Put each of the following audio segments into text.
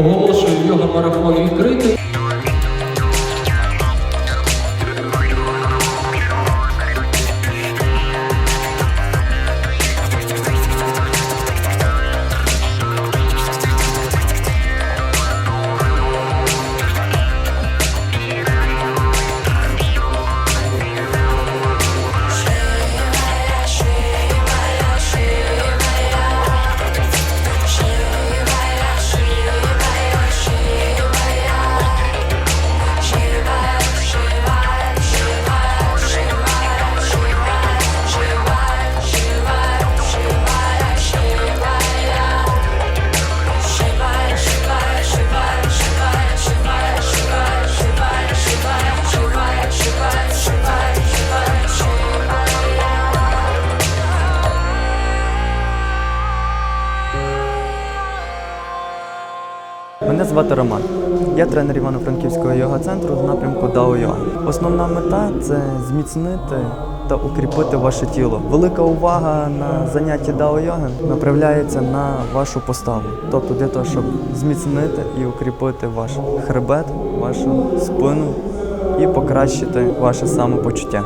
Оголошую його марафон відкритий. Мене звати Роман. Я тренер Івано-Франківського йога-центру з напрямку Дао Йога. Основна мета це зміцнити та укріпити ваше тіло. Велика увага на занятті Дао йоги направляється на вашу поставу, тобто для того, щоб зміцнити і укріпити ваш хребет, вашу спину і покращити ваше самопочуття.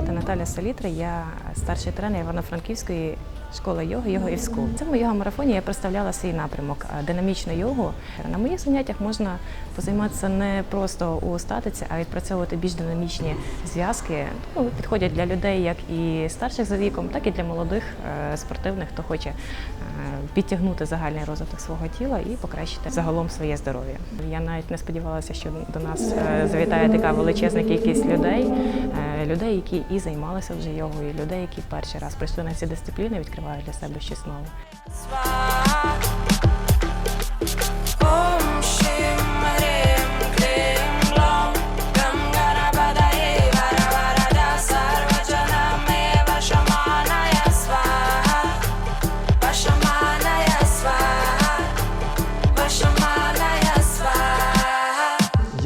Звати Наталя Салітра, я старший тренер Івано-Франківської школи йоги Йога і School. В цьому йога марафоні я представляла свій напрямок динамічну йогу. На моїх заняттях можна позайматися не просто у статиці, а відпрацьовувати більш динамічні зв'язки. Ну, підходять для людей як і старших за віком, так і для молодих е, спортивних, хто хоче е, підтягнути загальний розвиток свого тіла і покращити загалом своє здоров'я. Я навіть не сподівалася, що до нас е, завітає така величезна кількість людей, е, людей, які і займалися вже йогою, людей, які перший раз прийшли на ці дисципліни, відкривають для себе щось нове.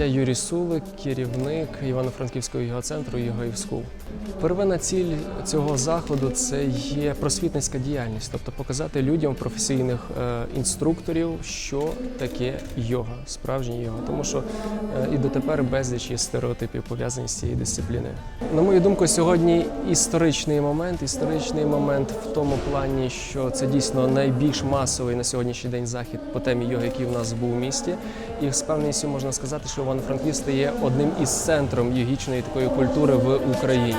Я Юрій Сулик, керівник Івано-Франківського його центру «Йога і Скул». Первинна ціль цього заходу це є просвітницька діяльність, тобто показати людям професійних е, інструкторів, що таке йога, справжня йога. Тому що е, і дотепер безліч є стереотипів пов'язані з цією дисципліною. На мою думку, сьогодні історичний момент. Історичний момент в тому плані, що це дійсно найбільш масовий на сьогоднішній день захід по темі йоги, який в нас був у місті. І з певністю можна сказати, що Івано-Франківськ стає одним із центром йогічної такої культури в Україні.